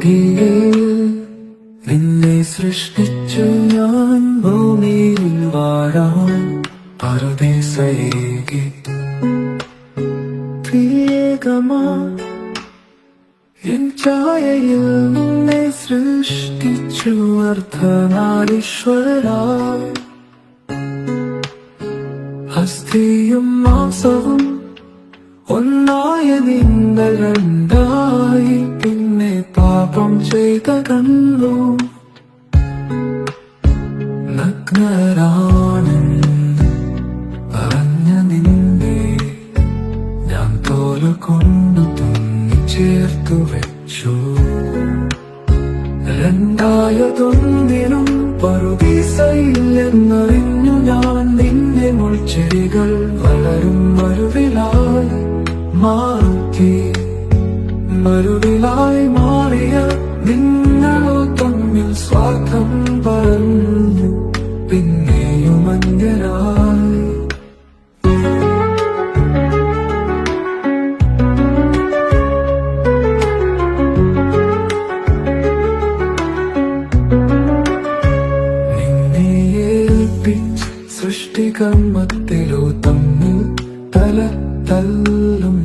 തീയിൽ നിന്നെ സൃഷ്ടിച്ചു ഞാൻ ഭൂമിയിൽ വാഴാൻ പരദേശയേകി പ്രിയകമാ എൻ ഛായയിൽ നിന്നെ സൃഷ്ടിച്ചു അർത്ഥനാരീശ്വരായി അസ്ഥിയും മാംസവും ഒന്നായ നിങ്ങൾ രണ്ടായി പിന്നെ പാപം ചെയ്ത കണ്ടു നഗ്നരാണെന്ന് പറഞ്ഞ നിന്നെ ഞാൻ തോല കൊണ്ടു തുന്നി ചേർത്തു വെച്ചു. രണ്ടായതൊന്നിനും പറുദീസയില്ലെന്നറിഞ്ഞു ഞാൻ നിന്നെ മുൾച്ചെടികൾ വളരും വരുവിലാൽ മാറ്റി. മരുവിലായി മാറിയ നിങ്ങളോ തമ്മിൽ സ്വാർത്ഥം പറഞ്ഞു പിന്നെയും അന്യരായി. സൃഷ്ടികർമ്മത്തിലോ തമ്മിൽ തല തല്ലും.